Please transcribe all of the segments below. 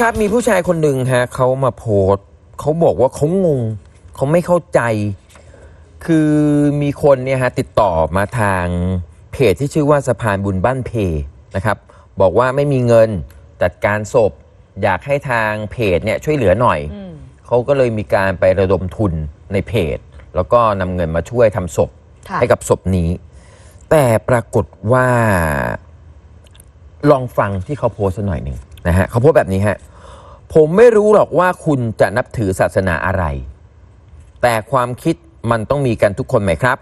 คุณผู้ชมครับมีผู้ชายคนหนึ่งฮะเขามาโพสต์เขาบอกว่าเขางงเขาไม่เข้าใจ คือมีคนเนี่ยฮะติดต่อมาทางเพจที่ชื่อว่าสะพานบุญบ้านเพนะครับ บอกว่าไม่มีเงินจัดการศพ อยากให้ทางเพจเนี่ยช่วยเหลือหน่อยอืมเขาก็เลยมีการไประดมทุนในเพจ แล้วก็นำเงินมาช่วยทำศพค่ะให้กับศพนี้ แต่ปรากฏว่า ลองฟังที่เขาโพสต์สักหน่อยหนึ่งนะฮะเขาโพสต์แบบนี้ฮะ ผมไม่รู้หรอกว่าคุณจะนับถือศาสนาอะไร แต่ความคิดมันต้องมีกันทุกคนไหมครับ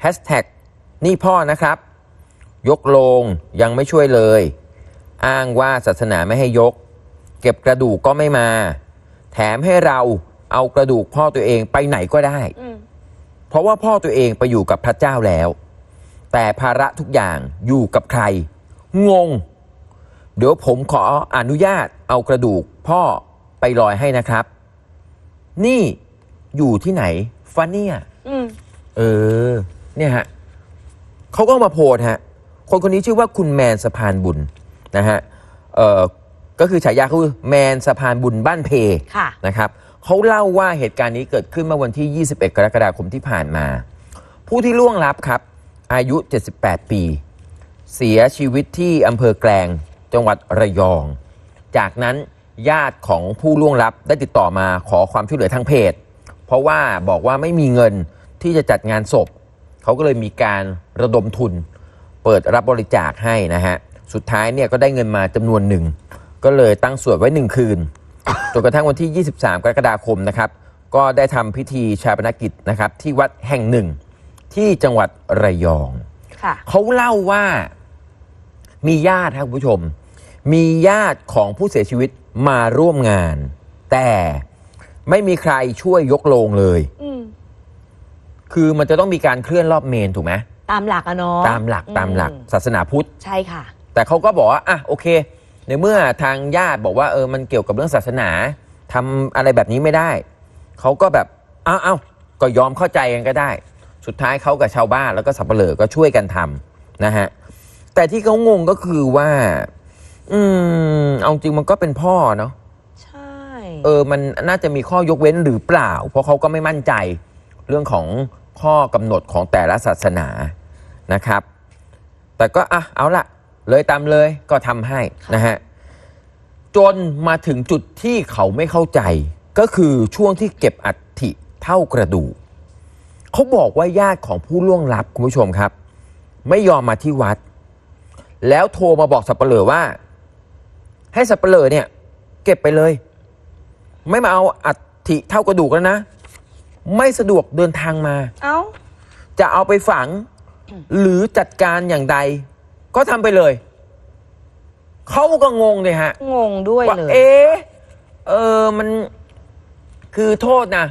แฮชแท็กนี่พ่อนะครับ ยกโลงยังไม่ช่วยเลย อ้างว่าศาสนาไม่ให้ยก เก็บกระดูกก็ไม่มา แถมให้เราเอากระดูกพ่อตัวเองไปไหนก็ได้อืมเพราะว่าพ่อตัวเองไปอยู่กับพระเจ้าแล้ว แต่ภาระทุกอย่างอยู่กับใคร งง เดี๋ยวผมขออนุญาตเอากระดูกพ่อไปลอยให้นะครับ นี่อยู่ที่ไหนฟะเนี่ยอืมเออ เนี่ยฮะเขาก็มาโพสต์ฮะ คนคนนี้ชื่อว่าคุณแมนสะพานบุญนะฮะเออก็คือฉายาเขาคือแมนสะพานบุญบ้านเพค่ะ นะครับเขาเล่าว่าเหตุการณ์นี้เกิดขึ้นเมื่อวันที่ 21 กรกฎาคมที่ผ่านมา ผู้ที่ล่วงลับครับ อายุ 78 ปี เสียชีวิตที่อำเภอแกลง จังหวัดระยอง จากนั้นญาติของผู้ล่วงลับได้ติดต่อมาขอความช่วยเหลือทางเพจ เพราะว่าบอกว่าไม่มีเงินที่จะจัดงานศพ เขาก็เลยมีการระดมทุน เปิดรับบริจาคให้นะฮะ สุดท้ายเนี่ยก็ได้เงินมาจำนวนหนึ่ง ก็เลยตั้งสวดไว้หนึ่งคืน จนกระทั่งวันที่ 23 กรกฎาคมนะครับ ก็ได้ทำพิธีชาปนกิจนะครับ ที่วัดแห่งหนึ่งที่จังหวัดระยอง ค่ะ เขาเล่าว่ามีญาติครับคุณผู้ชม มีญาติของผู้เสียชีวิตมาร่วมงาน แต่ไม่มีใครช่วยยกโลงเลย อืมคือมันจะต้องมีการเคลื่อนรอบเมนถูกไหมตามหลักอะเนาะตามหลักตามหลักอืมศาสนาพุทธ ใช่ค่ะ แต่เขาก็บอกว่าอะโอเค ในเมื่อทางญาติบอกว่าเออมันเกี่ยวกับเรื่องศาสนาทำอะไรแบบนี้ไม่ได้ เขาก็แบบเอ้าเอ้าก็ยอมเข้าใจกันก็ได้ สุดท้ายเขากับชาวบ้านแล้วก็สับเปลือก็ช่วยกันทำนะฮะ แต่ที่เขางงก็คือว่า อืม เอาจริงมันก็เป็นพ่อเนาะใช่ เออ มันน่าจะมีข้อยกเว้นหรือเปล่า เพราะเขาก็ไม่มั่นใจ เรื่องของข้อกำหนดของแต่ละศาสนานะครับ แต่ก็อะเอาละเลยตามเลยก็ทำให้นะฮะจนมาถึงจุดที่เขาไม่เข้าใจ ก็คือช่วงที่เก็บอัฐิเท่ากระดูกเขาบอกว่าญาติของผู้ล่วงลับคุณผู้ชมครับ ไม่ยอมมาที่วัด แล้วโทรมาบอกสับเปลือว่า ให้สับเปลือเนี่ย เก็บไปเลย ไม่มาเอาอัฐิเท่ากระดูกแล้วนะ ไม่สะดวกเดินทางมา เอ้า จะเอาไปฝัง หรือจัดการอย่างใด ก็ทำไปเลย เขาก็งงเลยฮะ งงด้วยว่าเลย เอ๊ะเออมันคือโทษนะ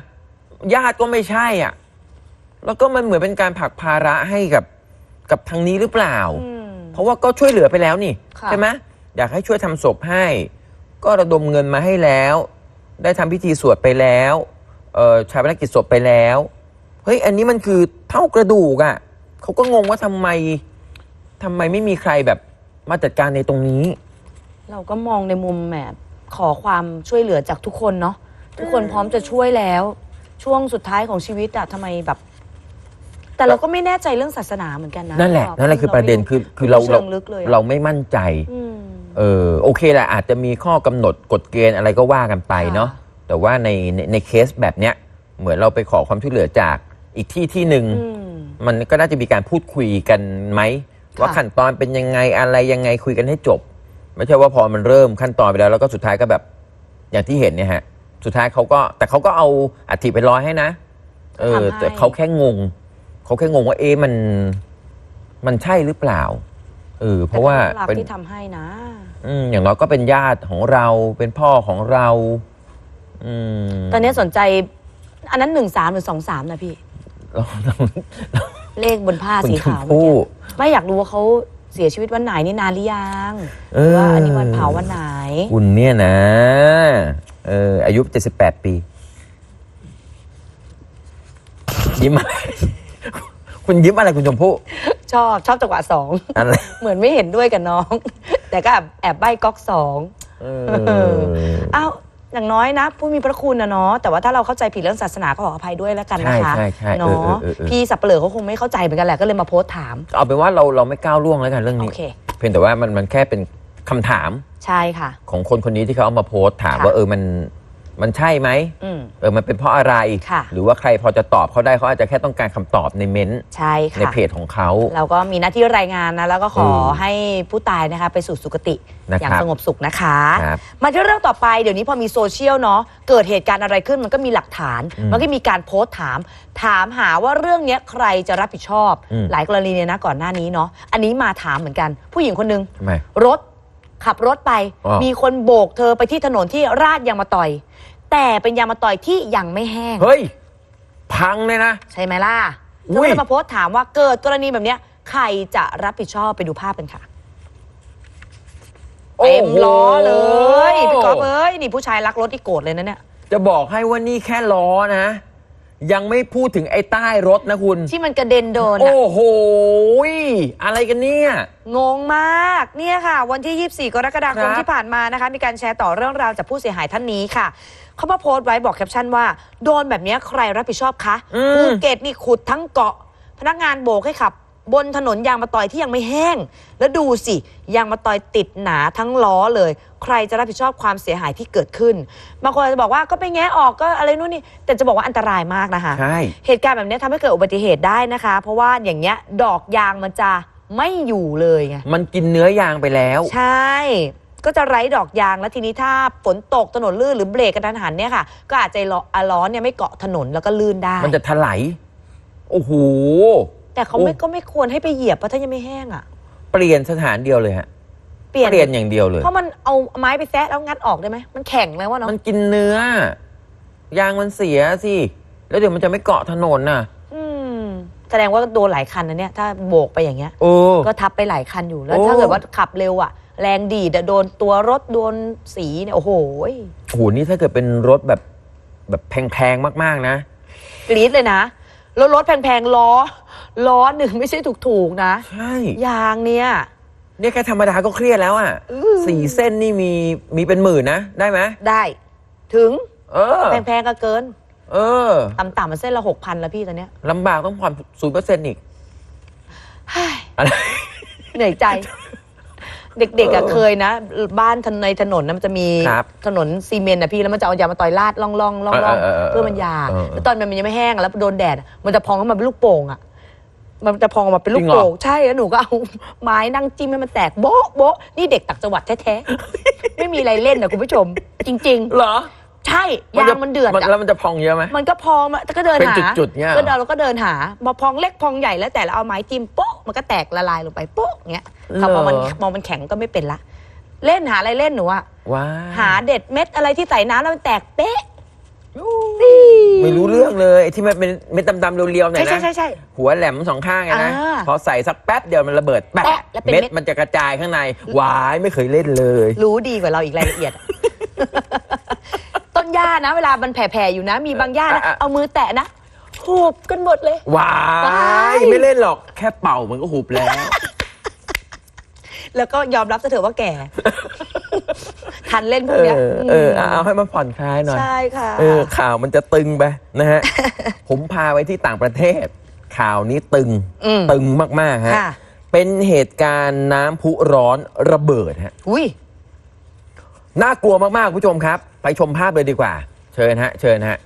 ญาติก็ไม่ใช่อะ แล้วก็มันเหมือนเป็นการผลักภาระให้กับ กับทางนี้หรือเปล่า อืม เพราะว่าก็ช่วยเหลือไปแล้วนี่ ค่ะ ใช่ไหม อยากให้ช่วยทำศพให้ ก็ระดมเงินมาให้แล้ว ได้ทำพิธีสวดไปแล้วเออชาปนกิจศพไปแล้วเฮ้ยอันนี้มันคือเท่ากระดูกอะ่ะเขาก็งงว่าทำไมทำไมไม่มีใครแบบมาจัดการในตรงนี้ เราก็มองในมุมแบบขอความช่วยเหลือจากทุกคนเนาะทุกคนพร้อมจะช่วยแล้ว ช่วงสุดท้ายของชีวิตอะทำไมแบบ แต่เราก็ไม่แน่ใจเรื่องศาสนาเหมือนกันนะนั่นแหละเรานั่นแหละคือประเด็นคือคือเราเราไม่เราเชิงลึกเลยอะเราไม่มั่นใจอืม เออโอเคแหละอาจจะมีข้อกำหนดกฎเกณฑ์อะไรก็ว่ากันไปเนาะค่ะแต่ว่าในในในเคสแบบเนี้ยเหมือนเราไปขอความช่วยเหลือจากอีกที่ที่หนึ่งอืม มันก็น่าจะมีการพูดคุยกันไหมว่าขั้นตอนเป็นยังไงอะไรยังไงคุยกันให้จบ ไม่ใช่ว่าพอมันเริ่มขั้นตอนไปแล้วแล้วก็สุดท้ายก็แบบ อย่างที่เห็นเนี่ยฮะ สุดท้ายเขาก็แต่เขาก็เอาอัฐิไปร้อยให้นะ เออ ทำให้ แต่เขาแค่งงเขาแค่งงว่าเอ๊ะมันมันใช่หรือเปล่าเออเพราะว่าแต่ก็รักเป็นที่ทำให้นะ อืมอย่างน้อยก็เป็นญาติของเราเป็นพ่อของเราอืมตอนนี้สนใจ อันนั้นหนึ่งสามหรือสองสามนะพี่ เราเราเลขบนผ้าคุณสีชมขาวเมื่อพู่ กี้ไม่อยากรู้ว่าเขาเสียชีวิตวันไหนนี่นานหรือยังเอหรืออว่าอันนี้วันเผาวันไหน คุณเนี่ยนะเอออายุ 78 ปี ยิ้มอะไร คุณยิ้มอะไรคุณชมพู่ชอบชอบจังหวะสอง อะไร เหมือนไม่เห็นด้วยกับน้อง แต่ก็แอบแอบใบ้ก๊อกสองเเอเอออ้าวอย่างน้อยนะ ผู้มีพระคุณนะเนาะแต่ว่าถ้าเราเข้าใจผิดเรื่องศาสนาก็ขออภัยด้วยแล้วกันนะคะใช่ใช่ใช่เออเนาะเออเออเออ พี่สับเปลือเขาคงไม่เข้าใจเหมือนกันแหละก็เลยมาโพสต์ถาม เอาเป็นว่าเราเราไม่ก้าวล่วงแล้วกันเรื่องโอนี้ เค เพียงแต่ว่ามันมันแค่เป็นคำถามใช่ค่ะ ของคนคนนี้ที่เขาเอามาโพสต์ถามค่ะ ว่าเออมัน มันใช่ไหมอืม เออมันเป็นเพราะอะไร ค่ะ หรือว่าใครพอจะตอบเขาได้เขาอาจจะแค่ต้องการคำตอบในเม้นต์ใช่ในค่ะ เพจของเขา เราก็มีหน้าที่รายงานนะ แล้วก็ขอเออให้ผู้ตายนะคะ ไปสู่สุคติ นะครับอย่างสงบสุขนะคะ ครับมาที่เรื่องต่อไปเดี๋ยวนี้พอมีโซเชียลเนาะเกิดเหตุการณ์อะไรขึ้นมันก็มีหลักฐาน อืมมันก็มีการโพสต์ถาม ถามหาว่าเรื่องเนี้ยใครจะรับผิดชอบ อืม หลายกรณีเนี่ยนะก่อนหน้านี้เนาะอันนี้มาถามเหมือนกัน ผู้หญิงคนนึงทำไมรถ ขับรถไปอ๋อมีคนโบกเธอไปที่ถนนที่ราดยางมาต่อย แต่เป็นยางมาต่อยที่ยังไม่แห้ง เฮ้ย พังเลยนะ ใช่ไหมล่ะอุ้เธอยก็เลยมาโพสต์ถามว่าเกิดกรณีแบบเนี้ยใครจะรับผิดชอบไปดูภาพกันค่ะ เต็มล้อเลยพี่ก๊อฟเอ้ยนี่ผู้ชายรักรถที่โกรธเลยนะเนี่ย จะบอกให้ว่านี่แค่ล้อนะ ยังไม่พูดถึงไอ้ใต้รถนะคุณ ที่มันกระเด็นโดนอะ โอ้โหอะไรกันเนี่ย งงมากเนี่ยค่ะ วันที่ 24 กรกฎาคมครับที่ผ่านมานะคะ มีการแชร์ต่อเรื่องราวจากผู้เสียหายท่านนี้ค่ะ เขามาโพสต์ไว้บอกแคปชั่นว่า โดนแบบเนี้ยใครรับผิดชอบคะอืม ภูเก็ตนี่ขุดทั้งเกาะ พนักงานโบกให้ขับ บนถนนยางมาตอยที่ยังไม่แห้ง แล้วดูสิยางมาตอยติดหนาทั้งล้อเลย ใครจะรับผิดชอบความเสียหายที่เกิดขึ้นบางคนอาจจะบอกว่าก็ไปแงะออกก็อะไรนู่นนี่แต่จะบอกว่าอันตรายมากนะคะ ใช่ เหตุการณ์แบบนี้ทำให้เกิดอุบัติเหตุได้นะคะ เพราะว่าอย่างเงี้ยดอกยางมันจะไม่อยู่เลยไงมันกินเนื้อยางไปแล้ว ใช่ ก็จะไร้ดอกยางแล้วทีนี้ถ้าฝนตกถนนลื่นหรือเบรกกระทันหันเนี่ยค่ะ ก็อาจจะล้ออะล้อเนี่ยไม่เกาะถนนแล้วก็ลื่นได้มันจะถลายโอ้โห แต่เขาไม่โอ้ ก็ไม่ควรให้ไปเหยียบเพราะถ้ายังไม่แห้งอะ เปลี่ยนสถานเดียวเลยฮะเปลี่ยน เปลี่ยนอย่างเดียวเลย เพราะมันเอาไม้ไปแซะแล้วงัดออกได้ไหมมันแข็งเลยว่าเนาะมันกินเนื้อ ยางมันเสียสิ แล้วเดี๋ยวมันจะไม่เกาะถนนน่ะอืมแสดงว่าโดนหลายคันนะเนี่ย ถ้าโบกไปอย่างเงี้ย โอ้ ก็ทับไปหลายคันอยู่แล้ว โอ้ ถ้าเกิดว่าขับเร็วอะ แรงดีดอะโดนตัวรถโดนสีเนี่ยโอ้โหโหนี่ถ้าเกิดเป็นรถแบบแบบแพงๆมากๆนะ กรี๊ดเลยนะแล้วรถแพงๆล้อ ล้อหนึ่งไม่ใช่ถูกๆนะ ใช่ ยางเนี่ย เนี่ยแค่ธรรมดาก็เครียดแล้วอะอื้อ สี่เส้นนี่มีมีเป็นหมื่นนะ ได้ไหมได้ ถึงเออ แพงๆก็เกิน เออต่ำๆมันเส้นละหกพันแล้วพี่ตอนเนี้ยลำบากต้องผ่อนศูนย์เปอร์เซ็นต์อีกเฮ้ยอะไร เหนื่อยใจ เด็กๆอะเออเคยนะ บ้านถนนในถนนนะมันจะมีครับถนนซีเมนต์นะพี่แล้วมันจะเอายางมาต่อยลาดล่องๆล่องๆล่องเออเออเออเพื่อมันยางเออ แล้วตอนมันยังไม่แห้งอะแล้วโดนแดดอะมันจะพองขึ้นมาเป็นลูกโป่งอะ มันจะพองออกมาเป็นลูจริกงเหรอ โป่งใช่แล้วหนูก็เอาไม้นั่งจิ้มให้มันแตกโบ๊ะโบ๊ะนี่เด็กต่างจังหวัดแท้ๆ ไม่มีอะไรเล่นนะคุณผู้ชม จริง เหรอๆ ใช่ยางมันเดือดอะแล้วมันจะพองเยอะไหม มันก็พองมาก็เดินเป็นหาจุดๆเนี่ยเหรอ ก็เดินเราก็เดินหาพอพองเล็กพองใหญ่แล้วแต่เราเอาไม้จิ้มโป๊ะมันก็แตกละลายลงไปโป๊ะอย่างเงี้ยพอพอมันพอมันแข็งก็ไม่เป็นละ เล่นหาอะไรเล่นหนูอะ ว้าหาเด็ดเม็ดอะไรที่ใส่น้ำแล้วมันแตกเป๊ะไม่รู้ เรื่องเลยไอ้ที่มันเป็นเม็ดดำๆเรียวๆหน่อใช่ยใช่นะใช่ใช่ หัวแหลมสองข้างไงนะอ่าพอใส่สักแป๊บเดียวมันระเบิดแปะแปะแล้วเป็นเม็ดเม็ดมันจะกระจายข้างในหวายไม่เคยเล่นเลย รู้ดีกว่าเราอีกรายละเอียด ต้นหญ้านะ เวลามันแผ่ๆอยู่นะ มีบางหญ้านะ อะเอามือแตะนะหูบกันหมดเลย หวาว้าย ยไม่เล่นหรอกแค่เป่ามันก็หุบแล้ว แล้วก็ยอมรับซะเถอะว่าแก่ ทันเล่นพวเอกเนี้ยอเออมเอาเอาให้มันผ่อนคลายหน่อยใช่ค่ะเออข่าวมันจะตึงไปนะฮะ ผมพาไปที่ต่างประเทศ ข่าวนี้ตึงอืมตึงมากๆฮะค่ะเป็นเหตุการณ์น้ำพุร้อนระเบิดฮะอุ้ยน่ากลัวมากๆคุณผู้ชมครับ ไปชมภาพเลยดีกว่า เชิญฮะ เชิญฮะ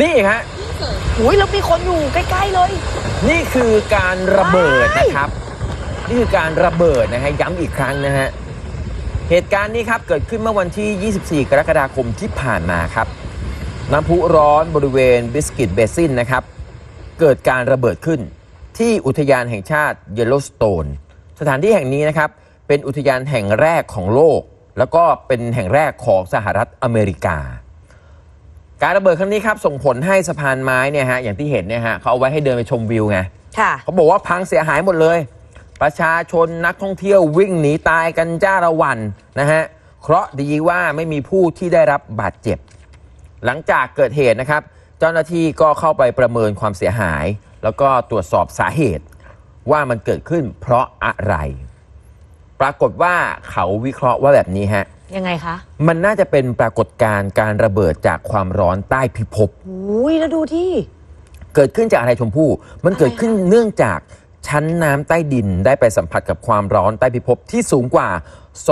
นี่ฮะอุ้ยแล้วมีคนอยู่ใกล้ๆเลย นี่คือการระเบิดว้ายนะครับ นี่คือการระเบิดนะฮะย้ำอีกครั้งนะฮะ เหตุการณ์นี้ครับเกิดขึ้นเมื่อวันที่ 24 กรกฎาคมที่ผ่านมาครับ น้ำพุร้อนบริเวณบิสกิตเบซินนะครับ เกิดการระเบิดขึ้นที่อุทยานแห่งชาติเยลโลสโตนสถานที่แห่งนี้นะครับ เป็นอุทยานแห่งแรกของโลก แล้วก็เป็นแห่งแรกของสหรัฐอเมริกา การระเบิดครั้งนี้ครับส่งผลให้สะพานไม้เนี่ยฮะอย่างที่เห็นเนี่ยฮะเขาเอาไว้ให้เดินไปชมวิวไงค่ะเขาบอกว่าพังเสียหายหมดเลย ประชาชนนักท่องเที่ยววิ่งหนีตายกันจ้าละวันนะฮะเคราะห์ดีว่าไม่มีผู้ที่ได้รับบาดเจ็บ หลังจากเกิดเหตุนะครับ เจ้าหน้าที่ก็เข้าไปประเมินความเสียหาย แล้วก็ตรวจสอบสาเหตุ ว่ามันเกิดขึ้นเพราะอะไร ปรากฏว่าเขาวิเคราะห์ว่าแบบนี้ฮะยังไงคะมันน่าจะเป็นปรากฏการณ์การระเบิดจากความร้อนใต้พิภพอุ้ยแล้วดูที่ เกิดขึ้นจากอะไรชมพู่ มันเกิดขึ้นเนื่องจาก ชั้นน้ำใต้ดินได้ไปสัมผัสกับความร้อนใต้พิภพที่สูงกว่า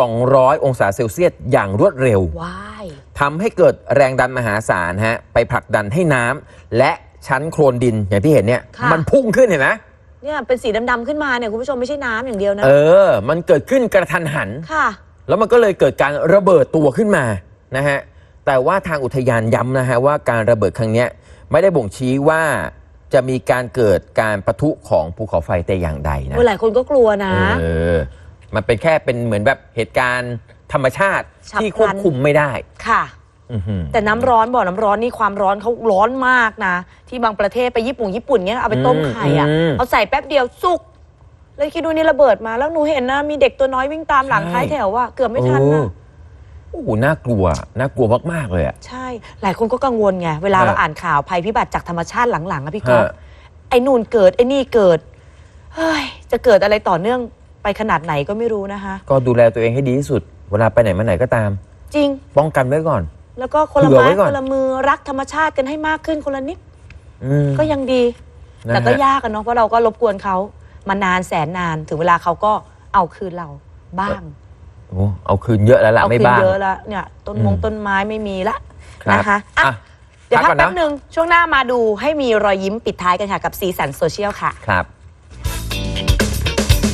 200 องศาเซลเซียสอย่างรวดเร็ว ว้ายทำให้เกิดแรงดันมหาศาลฮะไปผลักดันให้น้ำและชั้นโคลนดินอย่างที่เห็นเนี่ยมันพุ่งขึ้นเห็นไหมเนี่ยเป็นสีดำๆขึ้นมาเนี่ยคุณผู้ชมไม่ใช่น้ำอย่างเดียวนะ เออ มันเกิดขึ้นกระทันหัน ค่ะ แล้วมันก็เลยเกิดการระเบิดตัวขึ้นมานะฮะ แต่ว่าทางอุทยานย้ำนะฮะว่าการระเบิดครั้งเนี้ยไม่ได้บ่งชี้ว่า จะมีการเกิดการปะทุของภูเขาไฟแต่อย่างใดนะเมื่อหลายคนก็กลัวนะ เออ มันเป็นแค่เป็นเหมือนแบบเหตุการณ์ธรรมชาติฉับพลัน ที่ควบคุมไม่ได้ค่ะ อื้อหือ แต่น้ำร้อนบ่อน้ำร้อนนี่ความร้อนเขาร้อนมากนะ ที่บางประเทศไปญี่ปุ่นญี่ปุ่นเงี้ยเอาไปต้มไข่อะ อืมเอาใส่แป๊บเดียวสุกเลยคิดดูนี่ระเบิดมาแล้วหนูเห็นนะ มีเด็กตัวน้อยวิ่งตามหลังใช่ ท้ายแถวว่าเกือบไม่ทันโอ้นะโอ้โหน่ากลัว น่ากลัวมากๆเลยอะ ใช่ หลายคนก็กังวลไง เวลาฮะเราอ่านข่าวภัยพิบัติจากธรรมชาติหลังๆอะพี่ก๊อฟฮะ ไอ้นู่นเกิด ไอ้นี่เกิดเฮ้ยจะเกิดอะไรต่อเนื่องไปขนาดไหนก็ไม่รู้นะคะ ก็ดูแลตัวเองให้ดีที่สุด เวลาไปไหนมาไหนก็ตาม จริง ป้องกันไว้ก่อน แล้วก็คนละเผื่อไม้ไว้ก่อน คนละมือรักธรรมชาติกันให้มากขึ้นคนละนิดอืมก็ยังดี นะฮะแต่ก็ยากกันเนาะเพราะเราก็รบกวนเขามานานแสนนานถึงเวลาเขาก็เอาคืนเราบ้าง โอ้เอาคืนเยอะแล้วล่ะเอาไม่คืนบ้าง เยอะแล้วเนี่ยต้นมงอืมต้นไม้ไม่มีละครับนะคะอะอะเดี๋ยวพัพักกก่อนนะ แป๊บหนึ่งช่วงหน้ามาดูให้มีรอยยิ้มปิดท้ายกันค่ะ กับสีสันโซเชียลค่ะ ครับ